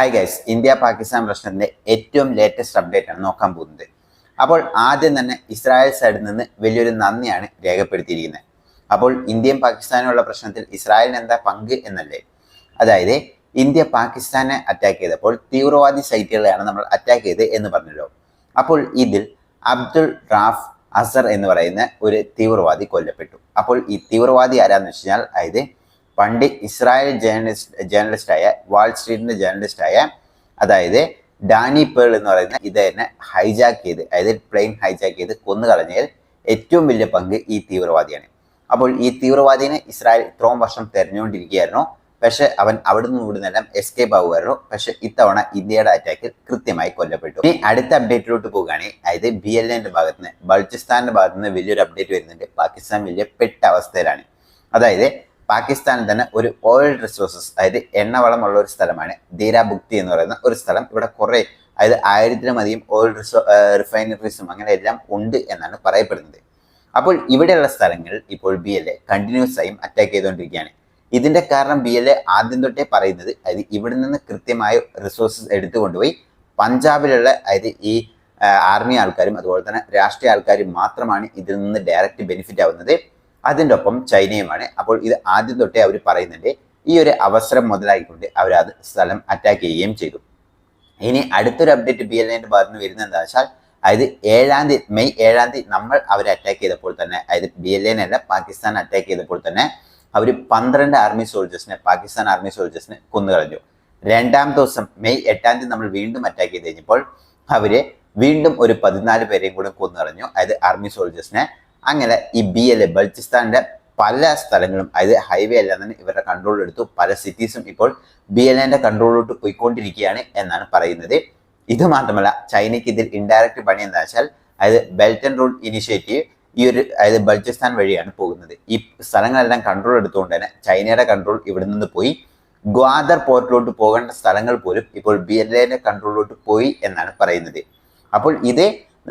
Hi guys India Pakistan പ്രശ്നത്തിന്റെ ഏറ്റവും latest update ആണ് നോക്കാൻ പോകുന്നത്. അപ്പോൾ ആദ്യം തന്നെ ഇസ്രായേൽ സൈഡിൽ നിന്ന് വലിയൊരു നന്ദിയാണ് രേഖപ്പെടുത്തിയിരിക്കുന്നത്. അപ്പോൾ ഇന്ത്യയും പാകിസ്ഥാനുമുള്ള പ്രശ്നത്തിൽ ഇസ്രായേലിന് എന്താ പങ്ക് എന്നല്ലേ? അതായത് ഇന്ത്യ പാകിസ്ഥാനെ അറ്റാക്ക് ചെയ്തപ്പോൾ തീവ്രവാദി സൈറ്റുകളെയാണ് നമ്മൾ അറ്റാക്ക് ചെയ്തത് എന്ന് പറഞ്ഞല്ലോ. അപ്പോൾ ഇതിൽ അബ്ദുൾ റാഫ് അസർ എന്ന് പറയുന്ന ഒരു തീവ്രവാദി കൊല്ലപ്പെട്ടു. അപ്പോൾ ഈ തീവ്രവാദി ആരാന്ന് വെച്ച് കഴിഞ്ഞാൽ അതായത് പണ്ട് ഇസ്രായേൽ ജേർണലിസ്റ്റ് ജേർണലിസ്റ്റായ വാൾ സ്ട്രീറ്റിന്റെ ജേർണലിസ്റ്റായ അതായത് ഡാനി പേൾ എന്ന് പറയുന്ന ഇതന്നെ ഹൈജാക്ക് ചെയ്ത് അതായത് പ്ലെയിൻ ഹൈജാക്ക് ചെയ്ത് കൊന്നു കളഞ്ഞതിൽ ഏറ്റവും വലിയ പങ്ക് ഈ തീവ്രവാദിയാണ്. അപ്പോൾ ഈ തീവ്രവാദിനെ ഇസ്രായേൽ ഇത്രയും വർഷം തെരഞ്ഞുകൊണ്ടിരിക്കുകയായിരുന്നു. പക്ഷെ അവൻ അവിടെ നിന്ന് ഇവിടുന്നെല്ലാം എസ്കേപ്പ് ആവുമായിരുന്നു പക്ഷെ ഇത്തവണ ഇന്ത്യയുടെ അറ്റാക്കിൽ കൃത്യമായി കൊല്ലപ്പെട്ടു. ഇനി അടുത്ത അപ്ഡേറ്റിലോട്ട് പോകുകയാണെങ്കിൽ അതായത് ബി എൽ എന്റെ ഭാഗത്ത് നിന്ന് ബൾച്ചിസ്ഥാന്റെ ഭാഗത്ത് നിന്ന് വലിയൊരു അപ്ഡേറ്റ് വരുന്നുണ്ട്. പാകിസ്ഥാൻ വലിയ പെട്ട അവസ്ഥയിലാണ്. അതായത് പാകിസ്ഥാനിൽ തന്നെ ഒരു ഓയിൽ റിസോഴ്സസ് അതായത് എണ്ണവളമുള്ള ഒരു സ്ഥലമാണ് ദീരാബുക്തി എന്ന് പറയുന്ന ഒരു സ്ഥലം. ഇവിടെ കുറേ അതായത് ആയിരത്തിലധികം ഓയിൽ റിസോ റിഫൈനറീസും അങ്ങനെ എല്ലാം ഉണ്ട് എന്നാണ് പറയപ്പെടുന്നത്. അപ്പോൾ ഇവിടെയുള്ള സ്ഥലങ്ങൾ ഇപ്പോൾ ബി എൽ എ കണ്ടിന്യൂസ് ആയും അറ്റാക്ക് ചെയ്തുകൊണ്ടിരിക്കുകയാണ്. ഇതിന്റെ കാരണം ബി എൽ എ ആദ്യം തൊട്ടേ പറയുന്നത് അതായത് ഇവിടെ നിന്ന് കൃത്യമായ റിസോഴ്സസ് എടുത്തു കൊണ്ടുപോയി പഞ്ചാബിലുള്ള അതായത് ഈ ആർമി ആൾക്കാരും അതുപോലെ തന്നെ രാഷ്ട്രീയ ആൾക്കാരും മാത്രമാണ് ഇതിൽ നിന്ന് ഡയറക്റ്റ് ബെനിഫിറ്റ് ആവുന്നത്. അതിന്റെ ഒപ്പം ചൈനയുമാണ്. അപ്പോൾ ഇത് ആദ്യം തൊട്ടേ അവർ പറയുന്നുണ്ട് ഈ ഒരു അവസരം മുതലായിക്കൊണ്ട് അവർ അത് സ്ഥലം അറ്റാക്ക് ചെയ്യുകയും ചെയ്തു. ഇനി അടുത്തൊരു അപ്ഡേറ്റ് ബി എൽ എന്റെ ഭാഗത്ത് നിന്ന് വരുന്നത് എന്താ വെച്ചാൽ അതായത് ഏഴാം തീയതി മെയ് ഏഴാം തീയതി നമ്മൾ അവരെ അറ്റാക്ക് ചെയ്തപ്പോൾ തന്നെ അതായത് ബി എൽ എനല്ല പാകിസ്ഥാൻ അറ്റാക്ക് ചെയ്തപ്പോൾ തന്നെ അവർ പന്ത്രണ്ട് ആർമി സോൾജേഴ്സിനെ പാകിസ്ഥാൻ ആർമി സോൾജേഴ്സിനെ കൊന്നുകളഞ്ഞു. രണ്ടാം ദിവസം മെയ് എട്ടാം തീയതി നമ്മൾ വീണ്ടും അറ്റാക്ക് ചെയ്ത് കഴിഞ്ഞപ്പോൾ അവർ വീണ്ടും ഒരു പതിനാല് പേരെയും കൂടെ കൊന്നുകളഞ്ഞു. അതായത് ആർമി സോൾജേഴ്സിനെ അങ്ങനെ ഈ ബി എൽ എ ബൾച്ചിസ്ഥാന്റെ പല സ്ഥലങ്ങളും അതായത് ഹൈവേ എല്ലാം തന്നെ ഇവരുടെ കൺട്രോൾ എടുത്തു. പല സിറ്റീസും ഇപ്പോൾ ബി എൽ എന്റെ കൺട്രോളിലോട്ട് പോയിക്കൊണ്ടിരിക്കുകയാണ് എന്നാണ് പറയുന്നത്. ഇത് മാത്രമല്ല ചൈനയ്ക്ക് ഇതിൽ ഇൻഡയറക്റ്റ് പണി എന്താ വെച്ചാൽ അതായത് ബെൽറ്റ് ആൻഡ് റോഡ് ഇനിഷ്യേറ്റീവ് ഈ ഒരു അതായത് ബൾച്ചിസ്ഥാൻ വഴിയാണ് പോകുന്നത്. ഈ സ്ഥലങ്ങളെല്ലാം കൺട്രോൾ എടുത്തുകൊണ്ട് തന്നെ ചൈനയുടെ കൺട്രോൾ ഇവിടെ നിന്ന് പോയി. ഗ്വാദർ പോർട്ടിലോട്ട് പോകേണ്ട സ്ഥലങ്ങൾ പോലും ഇപ്പോൾ ബി എൽ എന്റെ കൺട്രോളിലോട്ട് പോയി എന്നാണ് പറയുന്നത്. അപ്പോൾ ഇത്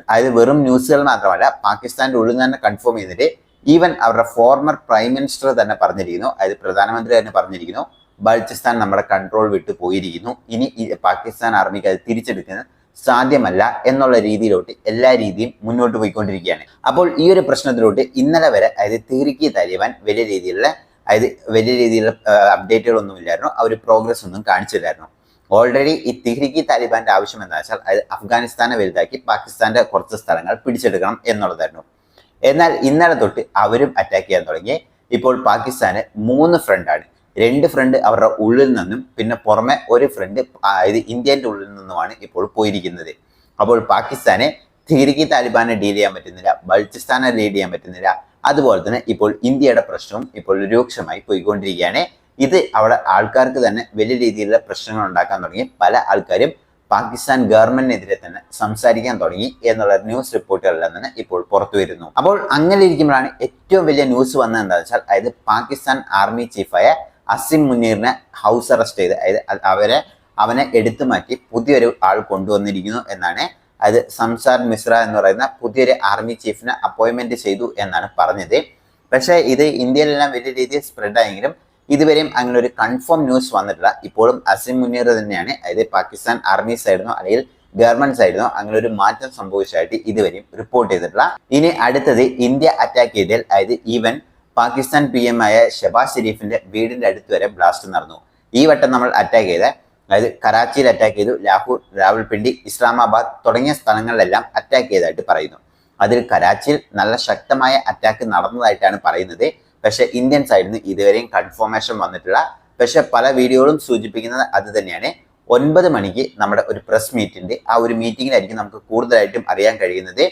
അതായത് വെറും ന്യൂസുകൾ മാത്രമല്ല പാകിസ്ഥാന്റെ ഉള്ളിൽ തന്നെ കൺഫേം ചെയ്തിട്ട് ഈവൻ അവരുടെ ഫോർമർ പ്രൈം മിനിസ്റ്റർ തന്നെ പറഞ്ഞിരിക്കുന്നു. അതായത് പ്രധാനമന്ത്രി തന്നെ പറഞ്ഞിരിക്കുന്നു ബൾച്ചിസ്ഥാൻ നമ്മുടെ കൺട്രോൾ വിട്ട് പോയിരിക്കുന്നു. ഇനി പാകിസ്ഥാൻ ആർമിക്ക് അത് തിരിച്ചെടുക്കുന്നത് സാധ്യമല്ല എന്നുള്ള രീതിയിലോട്ട് എല്ലാ രീതിയും മുന്നോട്ട് പോയിക്കൊണ്ടിരിക്കുകയാണ്. അപ്പോൾ ഈ ഒരു പ്രശ്നത്തിലോട്ട് ഇന്നലെ വരെ അതായത് തീർക്കി താലിബാൻ വലിയ രീതിയിലുള്ള അതായത് വലിയ രീതിയിലുള്ള അപ്ഡേറ്റുകളൊന്നും ഇല്ലായിരുന്നു. അവർ പ്രോഗ്രസ് ഒന്നും കാണിച്ചില്ലായിരുന്നു. ഓൾറെഡി ഈ തിഹ്രിക്ക് താലിബാന്റെ ആവശ്യം എന്താ വെച്ചാൽ അത് അഫ്ഗാനിസ്ഥാനെ വലുതാക്കി പാകിസ്ഥാന്റെ കുറച്ച് സ്ഥലങ്ങൾ പിടിച്ചെടുക്കണം എന്നുള്ളതായിരുന്നു. എന്നാൽ ഇന്നലെ തൊട്ട് അവരും അറ്റാക്ക് ചെയ്യാൻ തുടങ്ങി. ഇപ്പോൾ പാകിസ്ഥാന് മൂന്ന് ഫ്രണ്ടാണ് രണ്ട് ഫ്രണ്ട് അവരുടെ ഉള്ളിൽ നിന്നും പിന്നെ പുറമെ ഒരു ഫ്രണ്ട് അതായത് ഇന്ത്യന്റെ ഉള്ളിൽ നിന്നുമാണ് ഇപ്പോൾ പോയിരിക്കുന്നത്. അപ്പോൾ പാകിസ്ഥാനെ തിരികെ താലിബാനെ ഡീൽ ചെയ്യാൻ പറ്റുന്നില്ല ബൾച്ചിസ്ഥാനെ ഡീൽ ചെയ്യാൻ പറ്റുന്നില്ല. അതുപോലെ തന്നെ ഇപ്പോൾ ഇന്ത്യയുടെ പ്രശ്നവും ഇപ്പോൾ രൂക്ഷമായി പോയിക്കൊണ്ടിരിക്കുകയാണ്. ഇത് അവിടെ ആൾക്കാർക്ക് തന്നെ വലിയ രീതിയിലുള്ള പ്രശ്നങ്ങൾ ഉണ്ടാക്കാൻ തുടങ്ങി. പല ആൾക്കാരും പാകിസ്ഥാൻ ഗവൺമെന്റിനെതിരെ തന്നെ സംസാരിക്കാൻ തുടങ്ങി എന്നുള്ള ന്യൂസ് റിപ്പോർട്ടുകളെല്ലാം തന്നെ ഇപ്പോൾ പുറത്തു വരുന്നു. അപ്പോൾ അങ്ങനെ ഇരിക്കുമ്പോഴാണ് ഏറ്റവും വലിയ ന്യൂസ് വന്നത് എന്താണെന്ന് വെച്ചാൽ അതായത് പാകിസ്ഥാൻ ആർമി ചീഫായ അസിം മുനീറിനെ ഹൗസ് അറസ്റ്റ് ചെയ്ത് അതായത് അവരെ അവനെ എടുത്തു മാറ്റി പുതിയൊരു ആൾ കൊണ്ടുവന്നിരിക്കുന്നു എന്നാണ്. അതായത് സംസാർ മിശ്ര എന്ന് പറയുന്ന പുതിയൊരു ആർമി ചീഫിനെ അപ്പോയിൻമെന്റ് ചെയ്തു എന്നാണ് പറഞ്ഞത്. പക്ഷേ ഇത് ഇന്ത്യയിലെല്ലാം വലിയ രീതിയിൽ സ്പ്രെഡ് ആയെങ്കിലും ഇതുവരെയും അങ്ങനെ ഒരു കൺഫേം ന്യൂസ് വന്നിട്ടില്ല. ഇപ്പോഴും അസിം മുനീർ തന്നെയാണ്. അതായത് പാകിസ്ഥാൻ ആർമി സൈഡിനോ അല്ലെങ്കിൽ ഗവൺമെന്റ് സൈഡിനോ അങ്ങനെ ഒരു മാറ്റം സംഭവിച്ചതായിട്ട് ഇതുവരെയും റിപ്പോർട്ട് ചെയ്തിട്ടില്ല. ഇനി അടുത്തത് ഇന്ത്യ അറ്റാക്ക് ചെയ്തതിൽ അതായത് ഈവൻ പാകിസ്ഥാൻ പി എം ആയ ഷബാസ് ഷെരീഫിന്റെ വീടിന്റെ അടുത്ത് വരെ ബ്ലാസ്റ്റ് നടന്നു. ഈ വട്ടം നമ്മൾ അറ്റാക്ക് ചെയ്ത അതായത് കറാച്ചിയിൽ അറ്റാക്ക് ചെയ്തു ലാഹോർ രാവൽപിണ്ടി ഇസ്ലാമാബാദ് തുടങ്ങിയ സ്ഥലങ്ങളിലെല്ലാം അറ്റാക്ക് ചെയ്തതായിട്ട് പറയുന്നു. അതിൽ കറാച്ചിയിൽ നല്ല ശക്തമായ അറ്റാക്ക് നടന്നതായിട്ടാണ് പറയുന്നത്. പക്ഷെ ഇന്ത്യൻ സൈഡിൽ നിന്ന് ഇതുവരെയും കൺഫർമേഷൻ വന്നിട്ടില്ല പക്ഷെ പല വീഡിയോകളും സൂചിപ്പിക്കുന്നത് അത് തന്നെയാണ്. ഒൻപത് മണിക്ക് നമ്മുടെ ഒരു പ്രസ് മീറ്റിന്റെ ആ ഒരു മീറ്റിങ്ങിലായിരിക്കും നമുക്ക് കൂടുതലായിട്ടും അറിയാൻ കഴിയുന്നത്.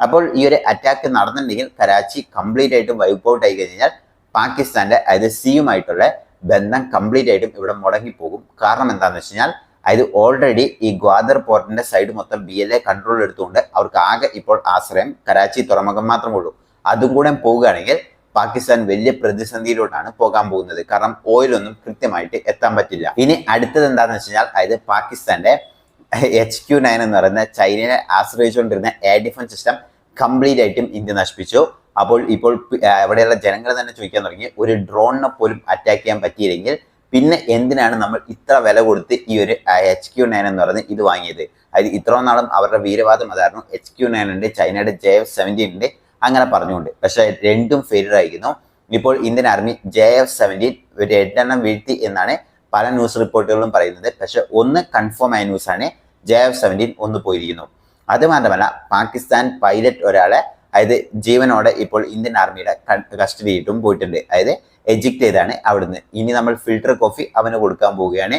അപ്പോൾ ഈ ഒരു അറ്റാക്ക് നടന്നിട്ടുണ്ടെങ്കിൽ കറാച്ചി കംപ്ലീറ്റ് ആയിട്ടും വൈപ്പ് ഔട്ട് ആയി കഴിഞ്ഞാൽ പാകിസ്ഥാന്റെ അതായത് സിയുമായിട്ടുള്ള ബന്ധം കംപ്ലീറ്റ് ആയിട്ടും ഇവിടെ മുടങ്ങിപ്പോകും. കാരണം എന്താണെന്ന് വെച്ച് കഴിഞ്ഞാൽ അതായത് ഓൾറെഡി ഈ ഗ്വാദർ പോർട്ടിന്റെ സൈഡ് മൊത്തം ബി എൽ എ കൺട്രോൾ എടുത്തുകൊണ്ട് അവർക്ക് ആകെ ഇപ്പോൾ ആശ്രയം കറാച്ചി തുറമുഖം മാത്രമേ ഉള്ളൂ. അതും കൂടെ പോവുകയാണെങ്കിൽ പാകിസ്ഥാൻ വലിയ പ്രതിസന്ധിയിലോട്ടാണ് പോകാൻ പോകുന്നത്. കാരണം ഓയിലൊന്നും കൃത്യമായിട്ട് എത്താൻ പറ്റില്ല. ഇനി അടുത്തത് എന്താണെന്ന് വെച്ച് കഴിഞ്ഞാൽ അതായത് പാകിസ്ഥാന്റെ എച്ച് ക്യു നയൻ എന്ന് പറയുന്ന ചൈനയെ ആശ്രയിച്ചുകൊണ്ടിരുന്ന എയർ ഡിഫൻസ് സിസ്റ്റം കംപ്ലീറ്റ് ആയിട്ടും ഇന്ത്യ നശിപ്പിച്ചു. അപ്പോൾ ഇപ്പോൾ അവിടെയുള്ള ജനങ്ങൾ തന്നെ ചോദിക്കാൻ തുടങ്ങി ഒരു ഡ്രോണിനെ പോലും അറ്റാക്ക് ചെയ്യാൻ പറ്റിയില്ലെങ്കിൽ പിന്നെ എന്തിനാണ് നമ്മൾ ഇത്ര വില കൊടുത്ത് ഈ ഒരു എച്ച് ക്യു നയൻ എന്ന് പറയുന്നത് ഇത് വാങ്ങിയത്? അതായത് ഇത്രയും നാളും അവരുടെ വീരവാദം അതായിരുന്നു. എച്ച് ക്യു നയൻ ഉണ്ട് ചൈനയുടെ ജെ എഫ് സെവന്റീൻ ഉണ്ട്. അങ്ങനെ പറഞ്ഞുകൊണ്ട്. പക്ഷെ രണ്ടും ഫെയിലർ ആയിരിക്കുന്നു. ഇപ്പോൾ Indian army J F seventeen ഒരു എട്ടെണ്ണം വീഴ്ത്തി എന്നാണ് പല ന്യൂസ് റിപ്പോർട്ടുകളും പറയുന്നത്. പക്ഷെ ഒന്ന് കൺഫേം ആയ ന്യൂസാണ് ജെ എഫ് സെവന്റീൻ ഒന്ന് പോയിരിക്കുന്നു. അത് മാത്രമല്ല പാകിസ്ഥാൻ പൈലറ്റ് ഒരാളെ അതായത് ജീവനോടെ ഇപ്പോൾ ഇന്ത്യൻ ആർമിയുടെ കസ്റ്റഡിയിട്ടും പോയിട്ടുണ്ട്. അതായത് എജിക്ട് ചെയ്താണ് അവിടുന്ന്. ഇനി നമ്മൾ ഫിൽട്ടർ കോഫി അവന് കൊടുക്കാൻ പോവുകയാണ്.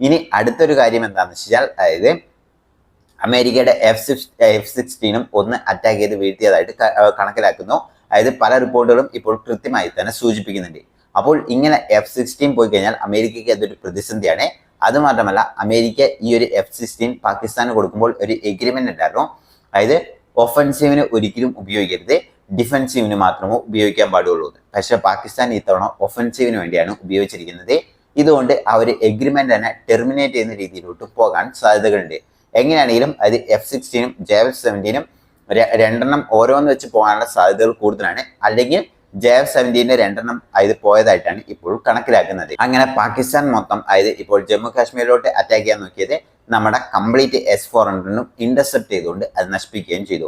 ഇനി അടുത്തൊരു കാര്യം എന്താണെന്ന് വെച്ചാൽ അതായത് അമേരിക്കയുടെ എഫ് എഫ് സിക്സ്റ്റീനും ഒന്ന് അറ്റാക്ക് ചെയ്ത് വീഴ്ത്തിയതായിട്ട് കണക്കിലാക്കുന്നു. അതായത് പല റിപ്പോർട്ടുകളും ഇപ്പോൾ കൃത്യമായി തന്നെ സൂചിപ്പിക്കുന്നുണ്ട്. അപ്പോൾ ഇങ്ങനെ എഫ് സിക്സ്റ്റീൻ പോയി കഴിഞ്ഞാൽ അമേരിക്കയ്ക്ക് അതൊരു പ്രതിസന്ധിയാണ്. അത് മാത്രമല്ല അമേരിക്ക ഈ ഒരു എഫ് സിക്സ്റ്റീൻ പാകിസ്ഥാന് കൊടുക്കുമ്പോൾ ഒരു എഗ്രിമെന്റ് ഉണ്ടായിരുന്നു. അതായത് ഒഫൻസീവിന് ഒരിക്കലും ഉപയോഗിക്കരുത്. ഡിഫൻസീവിന് മാത്രമേ ഉപയോഗിക്കാൻ പാടുള്ളൂ. പക്ഷേ പാകിസ്ഥാൻ ഇത്തവണ ഒഫൻസീവിന് വേണ്ടിയാണ് ഉപയോഗിച്ചിരിക്കുന്നത്. ഇതുകൊണ്ട് ആ ഒരു എഗ്രിമെന്റ് തന്നെ ടെർമിനേറ്റ് ചെയ്യുന്ന രീതിയിലോട്ട് പോകാൻ സാധ്യതകളുണ്ട്. എങ്ങനെയാണെങ്കിലും അത് എഫ് സിക്സ്റ്റീനും ജെ എഫ് സെവന്റീനും രണ്ടെണ്ണം ഓരോന്ന് വെച്ച് പോകാനുള്ള സാധ്യതകൾ കൂടുതലാണ്. അല്ലെങ്കിൽ ജെ എഫ് സെവന്റീന്റെ രണ്ടെണ്ണം അത് പോയതായിട്ടാണ് ഇപ്പോൾ കണക്കിലാക്കുന്നത്. അങ്ങനെ പാകിസ്ഥാൻ മൊത്തം അതായത് ഇപ്പോൾ ജമ്മു കാശ്മീരിലോട്ട് അറ്റാക്ക് ചെയ്യാൻ നോക്കിയത് നമ്മുടെ കംപ്ലീറ്റ് എസ് ഫോർ ഹൺഡ്രഡിനും ഇന്റർസെപ്റ്റ് ചെയ്തുകൊണ്ട് അത് നശിപ്പിക്കുകയും ചെയ്തു.